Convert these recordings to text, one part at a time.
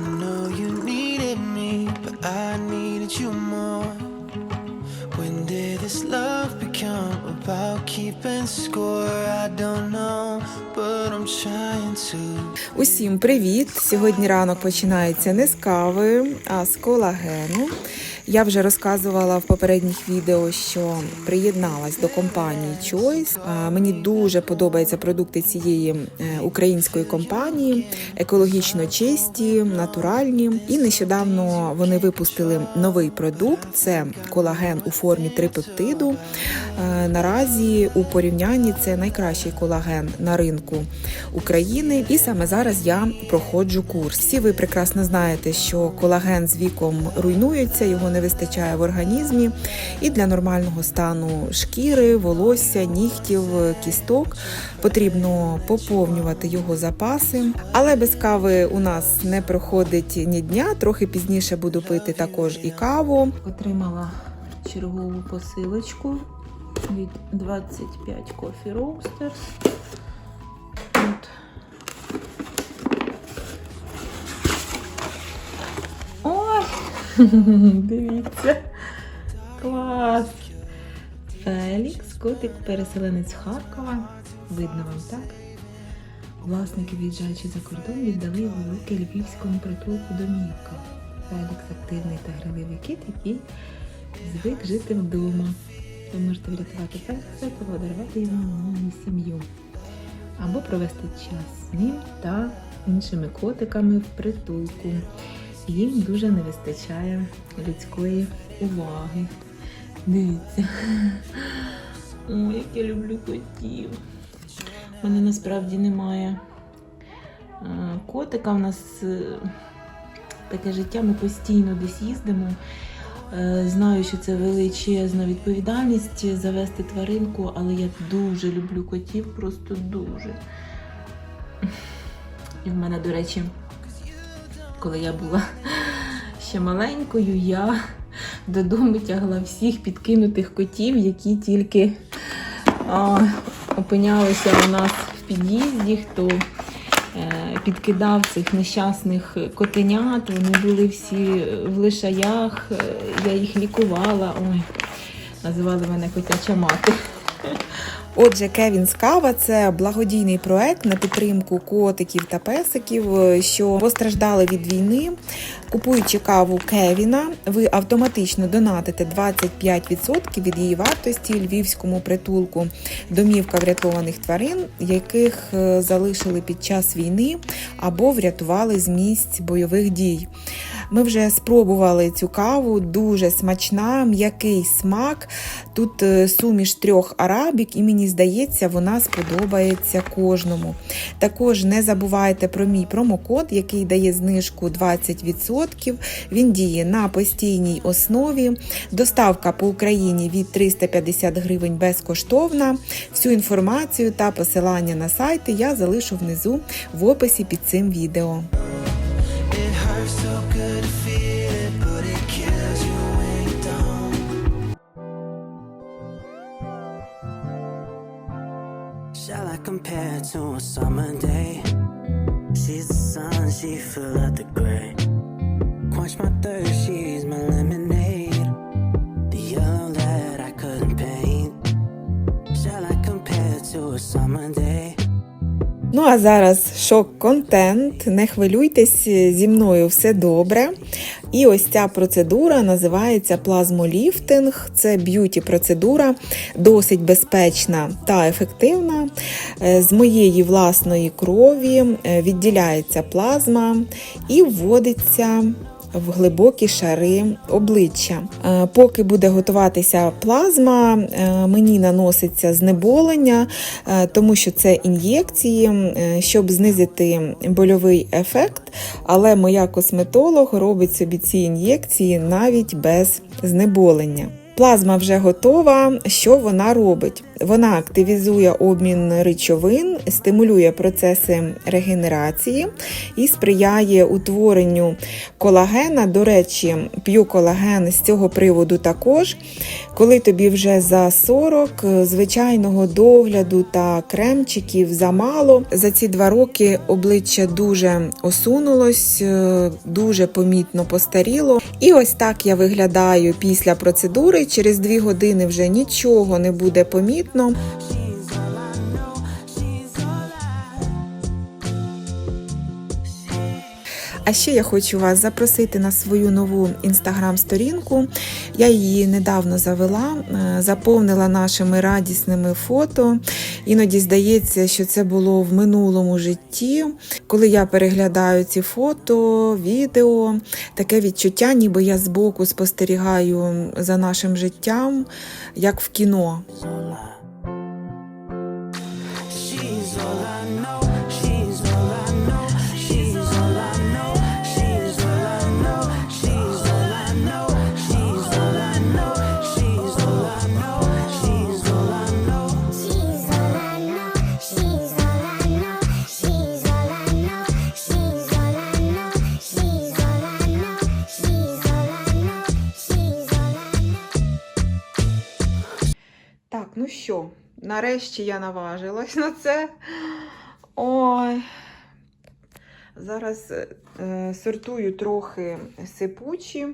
know you needed me, but I needed you more. When did this love become about keeping score? I don't know, but I'm trying to. Усім привіт! Сьогодні ранок починається не з кави, а з колагену. Я вже розказувала в попередніх відео, що приєдналась до компанії Choice. Мені дуже подобаються продукти цієї е, української компанії, екологічно чисті, натуральні. І нещодавно вони випустили новий продукт: це колаген у формі трипептиду. Е, Наразі у порівнянні це найкращий колаген на ринку України. І саме зараз я проходжу курс. Всі ви прекрасно знаєте, що колаген з віком руйнується, його не вистачає в організмі. І для нормального стану шкіри, волосся, нігтів, кісток потрібно поповнювати його запаси. Але без кави у нас не проходить ні дня. Трохи пізніше буду пити також і каву. Отримала чергову посилочку від 25 Coffee Roasters. Дивіться. Клас! Фелікс, котик, переселенець Харкова. Видно вам, так? Власники, від'їжджаючи за кордон, віддали його в руки львівському притулку домівка. Фелікс активний та граливий кіт, який звик жити вдома. Ви можете врятувати Фелікса та подарувати йому сім'ю. Або провести час з ним та іншими котиками в притулку. Їм дуже не вистачає людської уваги. Дивіться. Ой, як я люблю котів. У мене насправді немає котика. У нас е, таке життя, ми постійно десь їздимо. Е, Знаю, що це величезна відповідальність завести тваринку, але я дуже люблю котів, просто дуже. І в мене, до речі, коли я була ще маленькою, я додому тягла всіх підкинутих котів, які тільки а, опинялися у нас в під'їзді, хто е, підкидав цих нещасних котенят. Вони були всі в лишаях, е, я їх лікувала. Ой, називали мене котяча мати. Отже, Кевін's Кава це благодійний проект на підтримку котиків та песиків, е, що постраждали від війни. Купуючи каву Кевіна, ви автоматично донатите 25% від її вартості львівському притулку домівка врятованих тварин, яких е, залишили під час війни або врятували з місць бойових дій. Ми вже спробували цю каву, дуже смачна, м'який смак. Тут е, суміш трьох арабік, і мені здається, вона сподобається кожному. Також не забувайте про мій промокод, який дає знижку 20%. Він діє на постійній основі. Доставка по Україні від 350 гривень безкоштовна. Всю інформацію та посилання на сайти я залишу внизу в описі під цим відео. Shall I compare to a summer day? She's the sun, she fill out the gray. Quench my thirst, she's my lemonade. The yellow that I couldn't paint. Shall I compare to a summer day? Ну а зараз шок-контент. Не хвилюйтесь, зі мною все добре. І ось ця процедура називається плазмоліфтинг. Це б'юті процедура, досить безпечна та ефективна. Е, З моєї власної крові е, відділяється плазма і вводиться в глибокі шари обличчя. Е, Поки буде готуватися плазма, е, мені наноситься знеболення, е, тому що це ін'єкції, щоб знизити больовий ефект. Але моя косметолог робить собі ці ін'єкції навіть без знеболення. Плазма вже готова. Що вона робить? Вона активізує обмін речовин, стимулює процеси регенерації і сприяє утворенню колагена. До речі, п'ю колаген з цього приводу також. Коли тобі вже за 40, звичайного догляду та кремчиків замало. За ці два роки обличчя дуже осунулось, е, дуже помітно постаріло. І ось так я виглядаю після процедури. Через дві години вже нічого не буде помітно. All I. А ще я хочу вас запросити на свою нову інстаграм-сторінку. Я її недавно завела, е, заповнила нашими радісними фото. Іноді здається, що це було в минулому житті. Коли я переглядаю ці фото, відео, таке відчуття, ніби я збоку спостерігаю за нашим життям, як в кіно. Що, нарешті я наважилась на це. Ой. Зараз е, сортую трохи сипучі.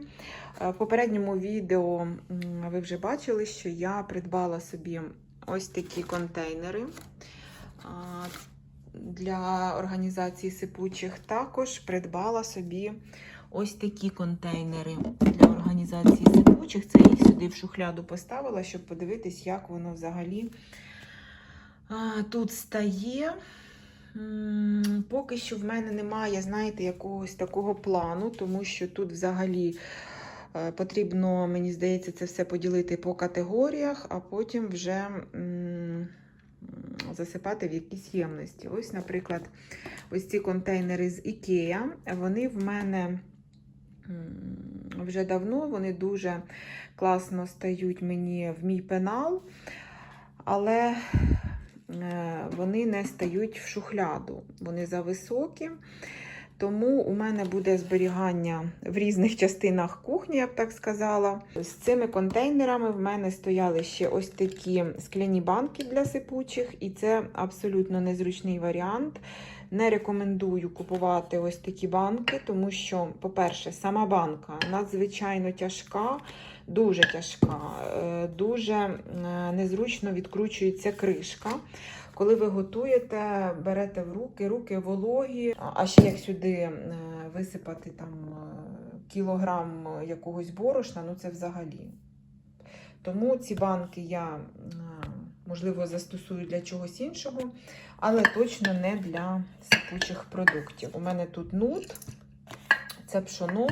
Е, В попередньому відео ви вже бачили, що я придбала собі ось такі контейнери для організації сипучих. Також придбала собі ось такі контейнери організації сипучих. Це їх сюди в шухляду поставила, щоб подивитись, як воно взагалі тут стає. Поки що в мене немає, знаєте, якогось такого плану, тому що тут взагалі е, потрібно, мені здається, це все поділити по категоріях, а потім вже засипати в якісь ємності. Ось, наприклад, ось ці контейнери з Ikea, вони в мене вже давно, вони дуже класно стають мені в мій пенал, але е, вони не стають в шухляду, вони зависокі. Тому у мене буде зберігання в різних частинах кухні, я б так сказала. З цими контейнерами в мене стояли ще ось такі скляні банки для сипучих, і це абсолютно незручний варіант. Не рекомендую купувати ось такі банки, тому що, по-перше, сама банка надзвичайно тяжка, дуже тяжка, е, дуже е, незручно відкручується кришка. Коли ви готуєте, берете в руки, руки вологі, а- ще як сюди е, висипати там е, кілограм якогось борошна, ну це взагалі. Тому ці банки я, е, можливо, застосую для чогось іншого, але точно не для сипучих продуктів. У мене тут нут, це пшоно,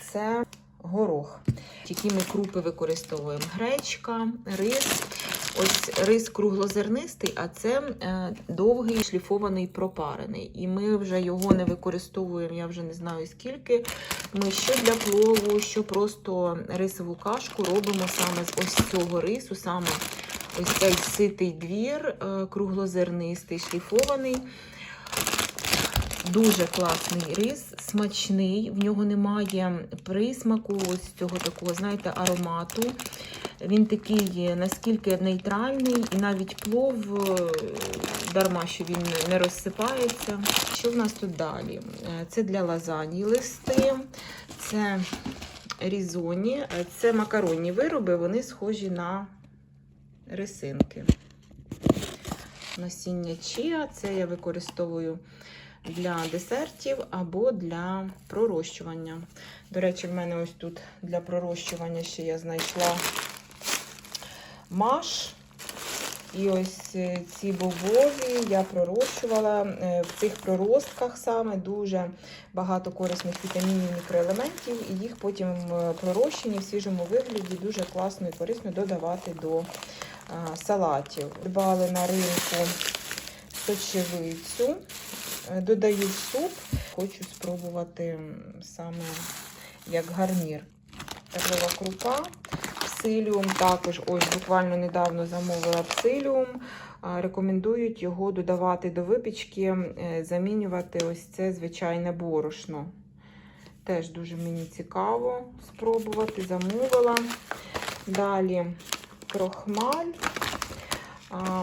це горох. Які ми крупи використовуємо: гречка, рис. Ось рис круглозернистий, а це е, довгий шліфований пропарений. І ми вже його не використовуємо, я вже не знаю скільки. Ми що для плову, що просто рисову кашку робимо саме з ось цього рису, саме ось цей ситий двір, е, круглозернистий, шліфований. Дуже класний рис, смачний, в нього немає присмаку, ось цього такого, знаєте, аромату. Він такий наскільки нейтральний, і навіть плов е, дарма, що він не розсипається. Що в нас тут далі? Е, Це для лазані листи, це різоні, е, це макаронні вироби, вони схожі на рисинки. Насіння чія, це я використовую для десертів або для пророщування. До речі, в мене ось тут для пророщування ще я знайшла маш. І ось е, ці бобові я пророщувала. Е, В цих проростках саме дуже багато корисних вітамінів, мікроелементів, і їх потім в пророщенні в свіжому вигляді дуже класно і корисно додавати до салатів. Дбали на ринку сочевицю, Е, додаю в суп. Хочу спробувати саме як гарнір. Перлова крупа, псиліум. Також ось буквально недавно замовила псиліум. Рекомендують його додавати до випічки, е, замінювати ось це звичайне борошно. Теж дуже мені цікаво спробувати, замовила. Далі крохмаль.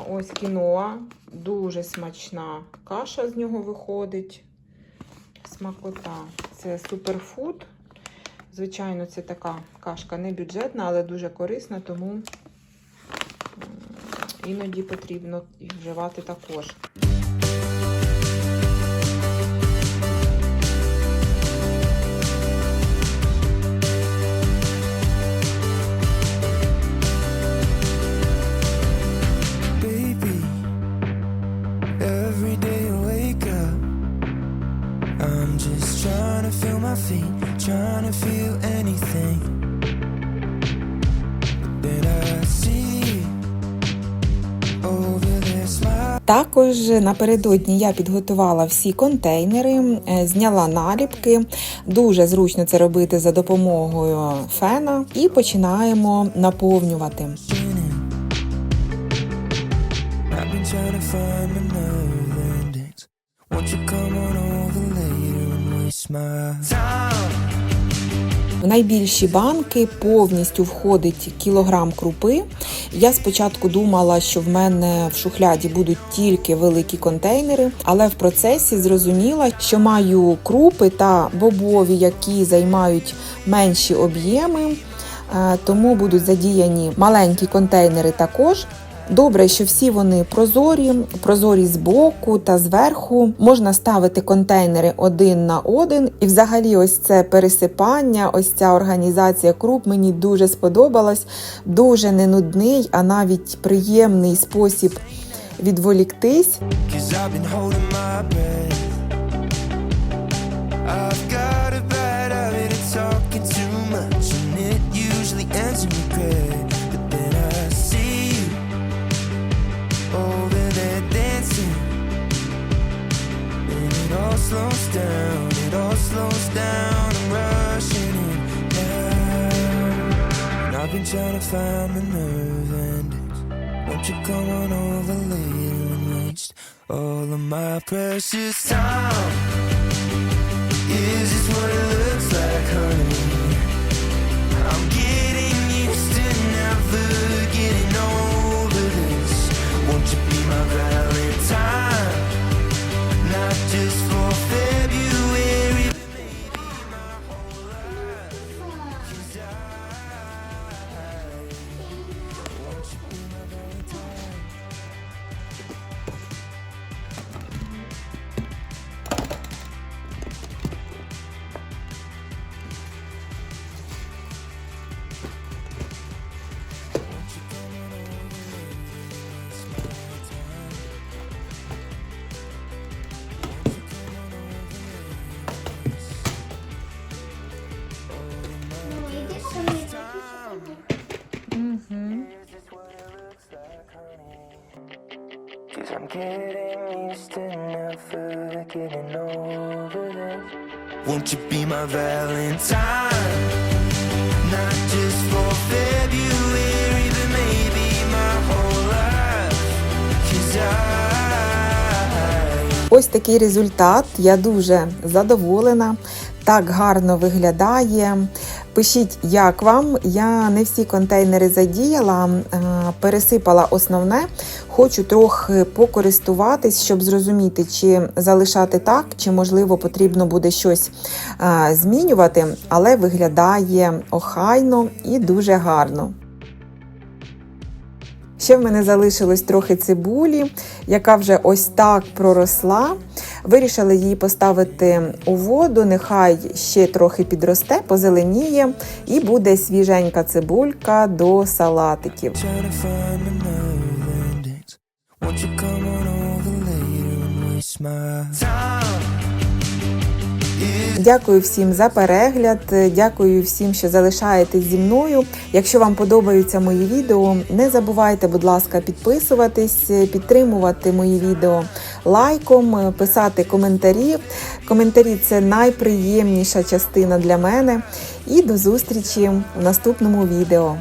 Ось кіноа. Дуже смачна каша з нього виходить. Смакота. Це суперфуд. Звичайно, це така кашка не бюджетна, але дуже корисна, тому іноді потрібно вживати також. Також напередодні я підготувала всі контейнери, е, зняла наліпки. Дуже зручно це робити за допомогою фена. І починаємо наповнювати. Won't you time? Найбільші банки повністю входить кілограм крупи. Я спочатку думала, що в мене в шухляді будуть тільки великі контейнери, але в процесі зрозуміла, що маю крупи та бобові, які займають менші об'єми, е, тому будуть задіяні маленькі контейнери також. Добре, що всі вони прозорі, прозорі з боку та зверху. Можна ставити контейнери один на один. І взагалі, ось це пересипання, ось ця організація круп мені дуже сподобалась. Дуже не нудний, а навіть приємний спосіб відволіктись. Slows down. I'm rushing in now, and I've been trying to find my nerve endings. Won't you come on over later and waste all of my precious time? Is this what it looks like, honey? I'm getting used to never getting over this. Won't you be my Valentine? Not just Won't you be my Valentine? Not just for February, but maybe my whole life. Cause I Ось такий результат. Я дуже задоволена. Так гарно виглядає. Пишіть, як вам. Я не всі контейнери задіяла, е, пересипала основне. Хочу трохи покористуватись, щоб зрозуміти, чи залишати так, чи можливо потрібно буде щось е, змінювати, але виглядає охайно і дуже гарно. Ще в мене залишилось трохи цибулі, яка вже ось так проросла. Вирішила її поставити у воду, нехай ще трохи підросте, позеленіє, і буде свіженька цибулька до салатиків. Won't time? Дякую всім за перегляд. Дякую всім, що залишаєтесь зі мною. Якщо вам подобаються мої відео, не забувайте, будь ласка, підписуватись, підтримувати мої відео лайком, писати коментарі. Коментарі це найприємніша частина для мене. І до зустрічі в наступному відео.